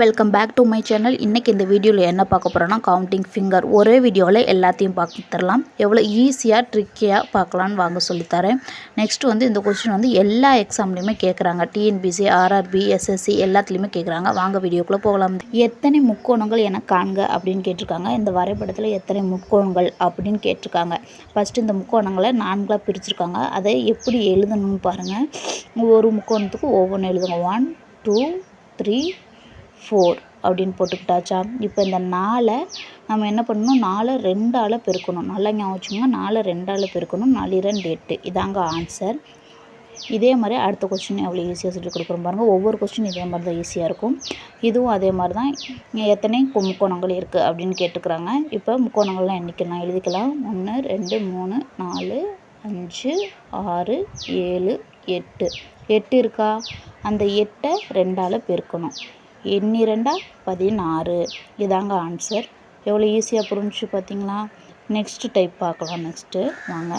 Welcome back to my channel. இன்றைக்கி இந்த வீடியோவில் என்ன பார்க்க போகிறோன்னா கவுண்டிங் ஃபிங்கர் ஒரே வீடியோவில் எல்லாத்தையும் பார்த்து தரலாம். எவ்வளோ ஈஸியாக ட்ரிக்கியாக பார்க்கலான்னு வாங்க சொல்லித்தரேன் நெக்ஸ்ட் வந்து இந்த கொஸ்டின் வந்து எல்லா எக்ஸாம்லேயுமே கேட்குறாங்க டிஎன்பிசி ஆர்ஆர்பி எஸ்எஸ்சி எல்லாத்துலேயுமே கேட்குறாங்க வாங்க வீடியோக்குள்ளே போகலாம். எத்தனை முக்கோணங்கள் என காண்க அப்படின்னு கேட்டிருக்காங்க. இந்த வரைபடத்தில் எத்தனை முக்கோணங்கள் அப்படின்னு கேட்டிருக்காங்க. ஃபஸ்ட்டு இந்த முக்கோணங்களை நான்காக பிரிச்சிருக்காங்க. அதை எப்படி எழுதணும்னு பாருங்கள் ஒரு முக்கோணத்துக்கு ஒவ்வொன்று எழுதுங்க. ஒன் டூ த்ரீ ஃபோர் அப்படின்னு போட்டுக்கிட்டாச்சா? இப்போ இந்த நாலை நம்ம என்ன பண்ணணும்? நாலை ரெண்டால் பெருக்கணும். நல்லா ஞாபகம் வச்சுக்கோங்க. நாலை ரெண்டால் பெருக்கணும். நாலு இரண்டு எட்டு. இதாங்க ஆன்சர் இதே மாதிரி அடுத்த கொஸ்டின் எவ்வளோ ஈஸியாக சொல்லி கொடுக்குறோம் பாருங்கள் ஒவ்வொரு கொஸ்டின் இதே மாதிரி தான் ஈஸியாக இருக்கும். இதுவும் அதே மாதிரி தான். எத்தனை? முக்கோணங்கள் இருக்குது அப்படின்னு கேட்டுக்கிறாங்க. இப்போ முக்கோணங்கள்லாம் எண்ணிக்கலாம் எழுதிக்கலாம். ஒன்று ரெண்டு மூணு நாலு அஞ்சு ஆறு ஏழு எட்டு. எட்டு இருக்கா? அந்த எட்டை ரெண்டால் பெருக்கணும். எண்ணிரெண்டா பதினாறு. இதாங்க ஆன்சர் எவ்வளோ ஈஸியாக புரிஞ்சு பார்த்தீங்களா நெக்ஸ்ட்டு டைப் பார்க்கலாம் நெக்ஸ்ட்டு வாங்க.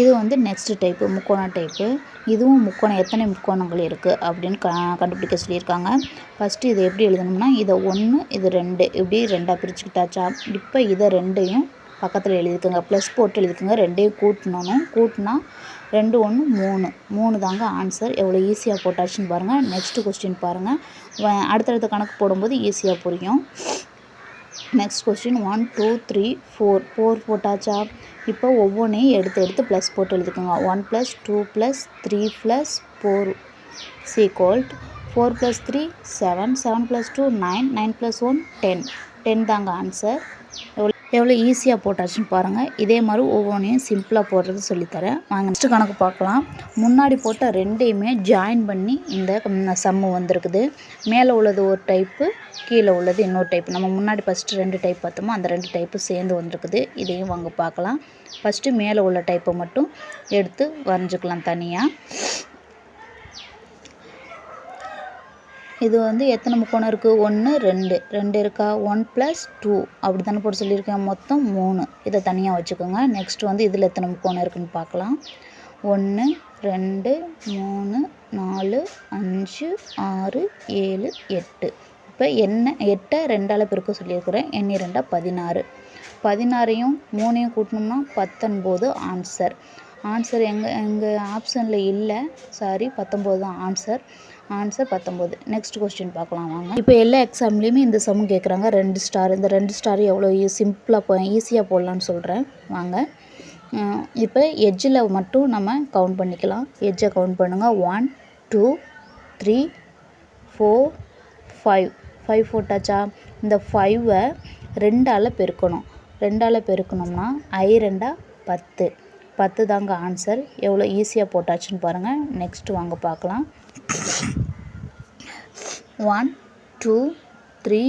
இது வந்து நெக்ஸ்ட்டு டைப்பு முக்கோண டைப்பு இதுவும் முக்கோணம் எத்தனை முக்கோணங்கள் இருக்குது அப்படின்னு க கண்டுபிடிக்க சொல்லியிருக்காங்க. ஃபஸ்ட்டு இதை எப்படி எழுதணும்னா இதை ஒன்று இது ரெண்டு. இப்படி ரெண்டாக பிரிச்சுக்கிட்டாச்சா? இப்போ இதை ரெண்டையும் பக்கத்தில் எழுதிக்கோங்க. ப்ளஸ் போட்டு எழுதிக்கோங்க. ரெண்டையும் கூட்டணும் கூட்டினா ரெண்டு ஒன்று மூணு. மூணு தாங்க ஆன்சர் எவ்வளோ ஈஸியாக போட்டாச்சுன்னு பாருங்கள் நெக்ஸ்ட்டு கொஸ்டின் பாருங்கள் அடுத்தடுத்த கணக்கு போடும்போது ஈஸியாக புரியும். Next question one two three four four போட்டாச்சா? இப்போ ஒவ்வொன்றையும் எடுத்து எடுத்து ப்ளஸ் போட்டு எழுதிக்கோங்க. One plus two plus three plus four equals four plus three seven seven plus two nine nine plus one ten ten தாங்க ஆன்சர் எவ்வளோ எவ்வளோ ஈஸியாக போட்டாச்சுன்னு பாருங்கள் இதே மாதிரி ஒவ்வொன்றையும் சிம்பிளாக போடுறது சொல்லித்தரேன். வாங்க நெக்ஸ்ட் கணக்கு பார்க்கலாம். முன்னாடி போட்ட ரெண்டையுமே ஜாயின் பண்ணி இந்த சம்மு வந்திருக்குது. மேலே உள்ளது ஒரு டைப்பு கீழே உள்ளது இன்னொரு டைப் நம்ம முன்னாடி ஃபஸ்ட்டு ரெண்டு டைப் பார்த்தோமோ அந்த ரெண்டு டைப்பு சேர்ந்து வந்திருக்குது. இதையும் வாங்க பார்க்கலாம். ஃபஸ்ட்டு மேலே உள்ள டைப்பை மட்டும் எடுத்து வரைஞ்சிக்கலாம் தனியாக இது வந்து எத்தனை முக்கோணம் இருக்குது ஒன்று ரெண்டு. ரெண்டு இருக்கா? ஒன் ப்ளஸ் டூ அப்படி தானே போட்டு சொல்லியிருக்கேன். மொத்தம் மூணு. இதை தனியாக வச்சுக்கோங்க. நெக்ஸ்ட் வந்து இதில் எத்தனை முக்கோணம் இருக்குதுன்னு பார்க்கலாம். ஒன்று ரெண்டு மூணு நாலு அஞ்சு ஆறு ஏழு எட்டு. இப்போ என்ன எட்டை ரெண்டால் பெருக்க சொல்லியிருக்கிறேன். எண்ணி ரெண்டாக பதினாறு. பதினாறையும் மூணையும் கூட்டினோம்னா பத்தொன்பது ஆன்சர் ஆன்சர் எங்கள் எங்கள் ஆப்ஷனில் இல்லை. சாரி பத்தொம்போது தான் ஆன்சர் ஆன்சர் பத்தொம்போது. நெக்ஸ்ட் கொஸ்டின் பார்க்கலாம் வாங்க. இப்போ எல்லா எக்ஸாம்லேயுமே இந்த சம் கேட்குறாங்க ரெண்டு ஸ்டார் இந்த ரெண்டு ஸ்டார் எவ்வளோ சிம்பிளாக போ ஈஸியாக போடலான்னு சொல்கிறேன் வாங்க. இப்போ எஜ்ஜில் மட்டும் நம்ம கவுண்ட் பண்ணிக்கலாம். எஜ்ஜை கவுண்ட் பண்ணுங்கள் one two three four five five போட்டாச்சா? இந்த ஃபைவை ரெண்டால் பெருக்கணும். ரெண்டால் பெருக்கணும்னா ஐ ரெண்டா பத்து. பத்து தாங்க ஆன்சர் எவ்வளோ ஈஸியாக போட்டாச்சுன்னு பாருங்கள் நெக்ஸ்ட்டு வாங்க பார்க்கலாம். One two three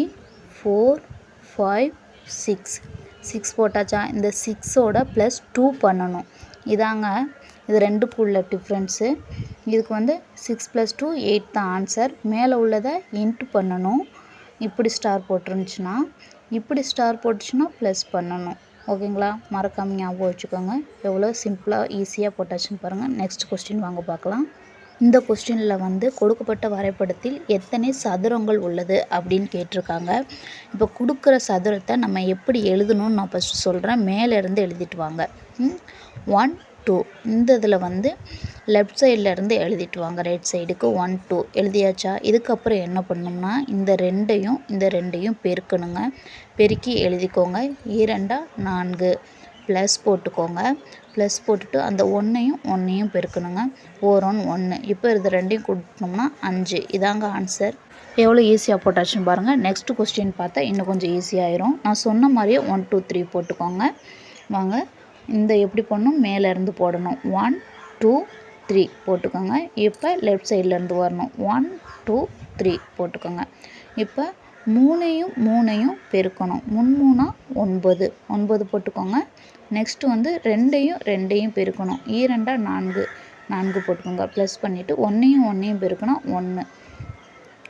four five six. Six போட்டாச்சா? இந்த சிக்ஸோட ப்ளஸ் டூ பண்ணணும். இதாங்க இது ரெண்டுக்கும் உள்ள டிஃப்ரென்ஸு. இதுக்கு வந்து சிக்ஸ் ப்ளஸ் டூ எயிட் தான் ஆன்சர். மேலே உள்ளதை இன்ட்டு பண்ணணும். இப்படி ஸ்டார் போட்டுருந்துச்சுன்னா இப்படி ஸ்டார் போட்டுச்சுன்னா ப்ளஸ் பண்ணணும். ஓகேங்களா? மறக்காமல் ஞாபகம் வச்சுக்கோங்க. எவ்வளோ சிம்பிளாக ஈஸியாக போட்டாச்சுன்னு பாருங்கள் நெக்ஸ்ட் கொஸ்டின் வாங்க பார்க்கலாம். இந்த கொஸ்டினில் வந்து கொடுக்கப்பட்ட வரைபடத்தில் எத்தனை சதுரங்கள் உள்ளது அப்படின்னு கேட்டிருக்காங்க. இப்போ கொடுக்குற சதுரத்தை நம்ம எப்படி எழுதணும்னு நான் ஃபஸ்ட்டு சொல்கிறேன் மேலேருந்து எழுதிட்டு வாங்க. ஒன் டூ இந்த இதில் வந்து லெஃப்ட் சைட்லேருந்து எழுதிட்டு வாங்க. ரைட் சைடுக்கு ஒன் டூ எழுதியாச்சா? இதுக்கப்புறம் என்ன பண்ணோம்னா இந்த ரெண்டையும் இந்த ரெண்டையும் பெருக்கணுங்க. பெருக்கி எழுதிக்கோங்க. இரண்டா நான்கு. ப்ளஸ் போட்டுக்கோங்க. ப்ளஸ் போட்டுட்டு அந்த ஒன்றையும் ஒன்றையும் பெருக்கணுங்க. ஓர் ஒன் ஒன்று இப்போ இது ரெண்டையும் கொடுத்தோம்னா அஞ்சு. இதாங்க ஆன்சர் எவ்வளோ ஈஸியாக போட்டாச்சுன்னு பாருங்கள் நெக்ஸ்ட் கொஸ்டின் பார்த்தா இன்னும் கொஞ்சம் ஈஸியாகிரும் நான் சொன்ன மாதிரியே ஒன் டூ த்ரீ போட்டுக்கோங்க. வாங்க. இந்த எப்படி பண்ணணும் மேலேருந்து போடணும். ஒன் டூ த்ரீ போட்டுக்கோங்க. இப்போ லெஃப்ட் சைட்லேருந்து வரணும். ஒன் டூ த்ரீ போட்டுக்கோங்க. இப்போ மூணையும் மூணையும் பெருக்கணும். முன்மூணா ஒன்பது. ஒன்பது போட்டுக்கோங்க. நெக்ஸ்ட்டு வந்து ரெண்டையும் ரெண்டையும் பெருக்கணும். E ஈரெண்டா நான்கு. நான்கு போட்டுக்கோங்க. ப்ளஸ் பண்ணிவிட்டு ஒன்றையும் ஒன்றையும் பெருக்கணும். ஒன்று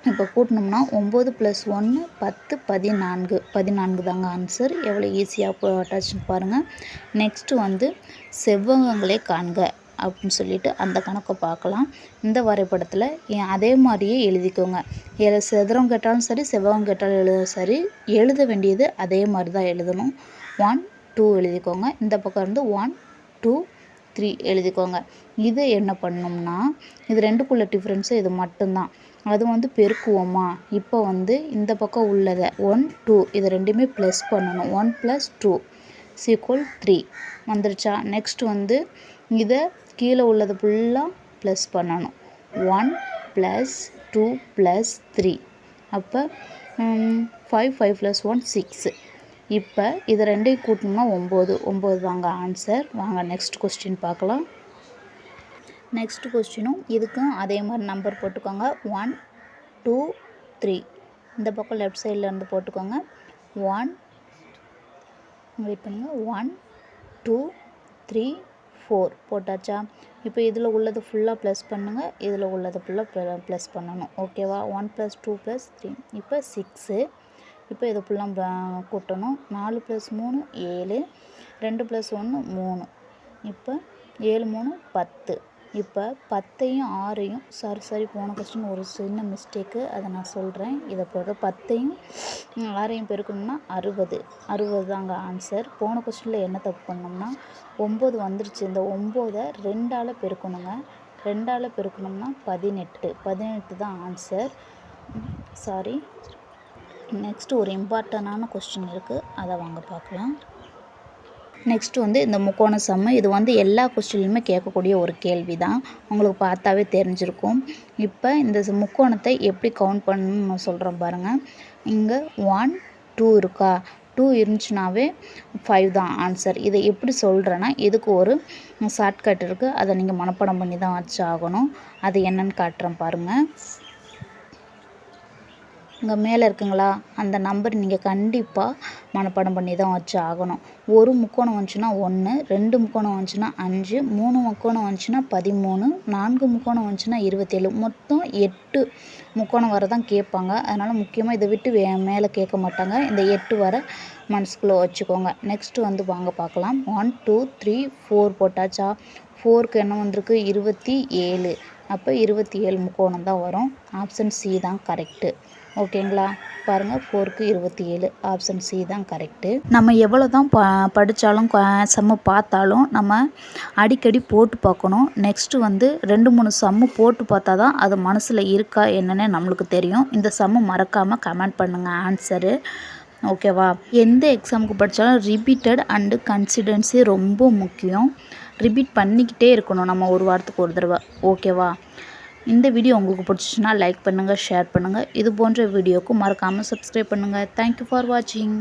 இப்போ கூட்டினோம்னா ஒம்பது ப்ளஸ் ஒன்று பத்து பதினான்கு. பதினான்கு தாங்க ஆன்சர் எவ்வளோ ஈஸியாக போட்டாச்சுன்னு பாருங்கள் நெக்ஸ்ட்டு வந்து செவ்வகங்களே காண்க. அப்படின்னு சொல்லிட்டு அந்த கணக்கை பார்க்கலாம். இந்த வரைபடத்தில் ஏ- அதே மாதிரியே எழுதிக்கோங்க. எழு சதுரம் கேட்டாலும் சரி செவ்வகம் கேட்டாலும் எழுத சரி எழுத வேண்டியது அதே மாதிரி தான் எழுதணும். ஒன் டூ எழுதிக்கோங்க. இந்த பக்கம் இருந்து ஒன் டூ த்ரீ எழுதிக்கோங்க. இது என்ன பண்ணோம்னா இது ரெண்டுக்குள்ள டிஃப்ரென்ஸு இது மட்டும்தான். அது வந்து பெருக்குவோமா? இப்போ வந்து இந்த பக்கம் உள்ளதை ஒன் டூ இது ரெண்டுமே ப்ளஸ் பண்ணணும். One plus two equal three வந்துருச்சா? நெக்ஸ்ட் வந்து இதை கீழே உள்ளது ஃபுல்லாக ப்ளஸ் பண்ணணும். One plus two plus three அப்போ five five plus one six இப்போ இது ரெண்டையும் கூட்டணும்னா ஒம்பது ஒம்பது தாங்க ஆன்சர் வாங்க நெக்ஸ்ட் கொஸ்டின் பார்க்கலாம். நெக்ஸ்ட் கொஸ்டினும் இதுக்கும் அதே மாதிரி நம்பர் போட்டுக்கோங்க. ஒன் டூ த்ரீ இந்த பக்கம் லெஃப்ட் சைடில் இருந்து போட்டுக்கோங்க. ஒன் வெயிட் பண்ணுங்கள் ஒன் டூ த்ரீ ஃபோர் போட்டாச்சா? இப்போ இதில் உள்ளது ஃபுல்லாக ப்ளஸ் பண்ணுங்கள் இதில் உள்ளது ஃபுல்லாக ப்ளஸ் பண்ணணும். ஓகேவா one plus two plus three இப்போ சிக்ஸு இப்போ இதை ஃபுல்லாக கூட்டணும். நாலு ப்ளஸ் மூணு ஏழு. ரெண்டு ப்ளஸ் ஒன்று மூணு. இப்போ ஏழு மூணு பத்து. இப்போ பத்தையும் ஆறையும் சாரி சாரி போன கொஸ்டின் ஒரு சின்ன மிஸ்டேக்கு அதை நான் சொல்கிறேன் இதை பிறகு பத்தையும் ஆறையும் பெருக்கணும்னா அறுபது. அறுபது தாங்க ஆன்சர் போன கொஸ்டினில் என்ன தப்பு பண்ணோம்னா ஒம்பது வந்துருச்சு. இந்த ஒம்போதை ரெண்டால் பெருக்கணுங்க. ரெண்டால் பெருக்கணும்னா பதினெட்டு. பதினெட்டு தான் ஆன்சர் சாரி நெக்ஸ்ட் ஒரு இம்பார்ட்டனான கொஸ்டின் இருக்குது அதை வாங்க பார்க்கலாம் நெக்ஸ்ட் வந்து இந்த முக்கோண சம்மு இது வந்து எல்லா கொஸ்டின்லையுமே கேட்கக்கூடிய ஒரு கேள்வி தான் உங்களுக்கு பார்த்தாவே தெரிஞ்சிருக்கும். இப்போ இந்த முக்கோணத்தை எப்படி கவுண்ட் பண்ணணும்னு நான் சொல்கிறேன் பாருங்கள் இங்கே ஒன் டூ இருக்கா? டூ இருந்துச்சுனாவே ஃபைவ் தான் ஆன்சர் இதை எப்படி சொல்கிறேன்னா இதுக்கு ஒரு ஷார்ட்கட் இருக்குது அதை நீங்கள் மனப்பாடம் பண்ணி தான் வச்சு ஆகணும். அது என்னன்னு காட்டுறேன் பாருங்கள் இங்கே மேலே இருக்குங்களா? அந்த நம்பர் நீங்கள் கண்டிப்பாக மனப்பாடம் பண்ணி தான் வச்சு ஆகணும். ஒரு முக்கோணம் வந்துச்சுன்னா ஒன்று ரெண்டு முக்கோணம் வந்துச்சுன்னா அஞ்சு மூணு முக்கோணம் வந்துச்சுன்னா பதிமூணு நான்கு முக்கோணம் வந்துச்சுன்னா இருபத்தேழு. மொத்தம் எட்டு முக்கோணம் வர தான் கேட்பாங்க. அதனால் முக்கியமாக இதை விட்டு வே மேலே கேட்க மாட்டாங்க. இந்த எட்டு வர மனசுக்குள்ளே வச்சுக்கோங்க. நெக்ஸ்ட்டு வந்து வாங்க பார்க்கலாம். ஒன் டூ த்ரீ ஃபோர் போட்டாச்சா? ஃபோருக்கு என்ன வந்திருக்கு? இருபத்தி ஏழு. அப்போ இருபத்தி ஏழு முக்கோணம் தான் வரும். ஆப்ஷன் சி தான் கரெக்டு ஓகேங்களா? பாருங்கள் ஃபோருக்கு இருபத்தி ஏழு. ஆப்ஷன் சி தான் கரெக்டு நம்ம எவ்வளோ தான் ப படித்தாலும் சம்மு பார்த்தாலும் நம்ம அடிக்கடி போட்டு பார்க்கணும். நெக்ஸ்ட்டு வந்து ரெண்டு மூணு சம்மு போட்டு பார்த்தா தான் அது மனசில் இருக்கா என்னன்னு நம்மளுக்கு தெரியும். இந்த சம்மு மறக்காமல் கமெண்ட் பண்ணுங்கள் ஆன்சரு ஓகேவா? எந்த எக்ஸாமுக்கு படித்தாலும் ரிப்பீட்டட் அண்டு கன்சிடென்சி ரொம்ப முக்கியம். ரிப்பீட் பண்ணிக்கிட்டே இருக்கணும் நம்ம ஒரு வாரத்துக்கு ஒரு தடவை. ஓகேவா? இந்த வீடியோ உங்களுக்கு பிடிச்சிச்சுன்னா லைக் பண்ணுங்கள் ஷேர் பண்ணுங்கள் இது போன்ற வீடியோவுக்கு மறக்காமல் சப்ஸ்கிரைப் பண்ணுங்கள் தேங்க்யூ ஃபார் வாட்சிங்